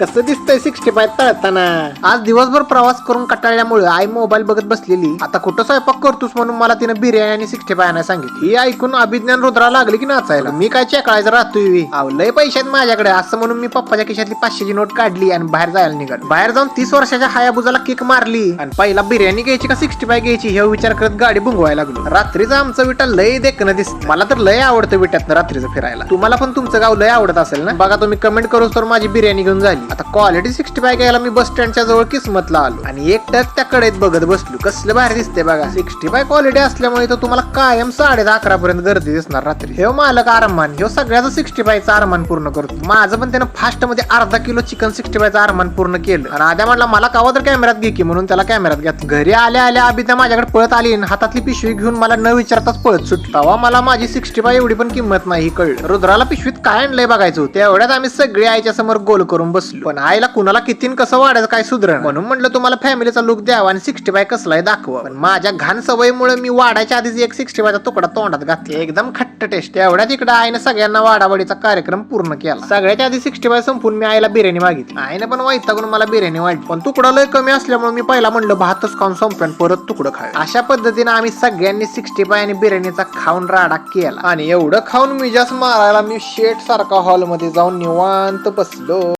कसं दिसतंय sixty five तळताना? आज दिवसभर प्रवास करून कटाळल्यामुळे आई मोबाईल बघत बसलेली. आता कुठं स्वयंपाक करतोस म्हणून मला तिनं बिर्याणी आणि सिक्स्टी फाय आणायला सांगितली. ही ऐकून अभिज्ञान रुद्रा लागली की नाचायला. मी काय चेकळायचं राहतोय अहो लय माझ्याकडे. असं म्हणून मी पप्पाच्या खिशातली पाचशेची नोट काढली आणि बाहेर जायला निघाल. बाहेर जाऊन तीस वर्षाच्या हायाबुजाला किक मारली. आणि पहिला बिर्याणी घ्यायची का सिक्स्टी फाय घ्यायची हे विचार करत गाडी बुंगवायला लागलो. रात्रीचं आमचं विटा लय देखणं दिसत. मला तर लय आवडतं विट्यात रात्रीचं फिरायला. तुम्हाला पण तुमचं गाव लय आवडत असेल ना? बघा तुम्ही कमेंट करून तर माझी बिर्याणी घेऊन झाली. आता क्वालिटी सिक्स्टी फाय घ्यायला मी बस स्टँडच्या जवळ किस्मतला आलो. आणि एक त्या कडेत बघत बसलो. कसलं बाहेर दिसते बघा. सिक्स्टी फाय क्वालिटी असल्यामुळे तो तुम्हाला कायम साडे अकरा पर्यंत गर्दी दिसणार रात्री. हे हो मालक आरमान हे हो सगळ्याचं सिक्स्टी फायचं आरमान पूर्ण करतो. माझं पण त्यानं फास्टमध्ये अर्धा किलो चिकन सिक्स्टी फायचं आरमान पूर्ण केलं. आणि आद्या म्हणला मला कावा तर कॅमेऱ्यात घे की म्हणून त्याला कॅमेऱ्यात घेतलं. घरी आल्या आल्या आधी त्या माझ्याकडे पळत आली आणि हातातली पिशवी घेऊन मला न विचारताच पळत सुटतावा मला माझी सिक्स्टी फाय एवढी पण किंमत नाही कळलं. रुद्राला पिशवीत काय आणलंय बघायचं? होतं एवढ्यात आम्ही सगळे आईच्या समोर गोल करून बसलो. पण आईला कुणाला किती कसं वाढायचं काय सुधरण म्हणून म्हणलं तुम्हाला फॅमिलीचा लुक द्यावा आणि सिक्स्टी फाय कसलाय दाखवा. पण माझ्या घाण सवयीमुळे मी वाढायच्या आधीच एक सिक्स्टी फायचा तुकडा तोंडात घातला. एकदम खट्ट टेस्ट एवढ्या तिकडे आईने सगळ्यांना वाडावाडीचा कार्यक्रम पूर्ण केला. सगळ्याच्या आधी सिक्स्टी फाय संपून मी आईला बिर्याणी मागितली. आईने पण वैतागून मला बिर्याणी वाढली. पण तुकडा लय कमी असल्यामुळे मी पहिला म्हणलं भातच खाऊन संपेन परत तुकडं खाय. अशा पद्धतीने आम्ही सगळ्यांनी सिक्स्टी फाय आणि बिर्याणीचा खाऊन राडा केला. आणि एवढं खाऊन मिजास मारायला मी शेट सारखा हॉलमध्ये जाऊन निवांत बसलो.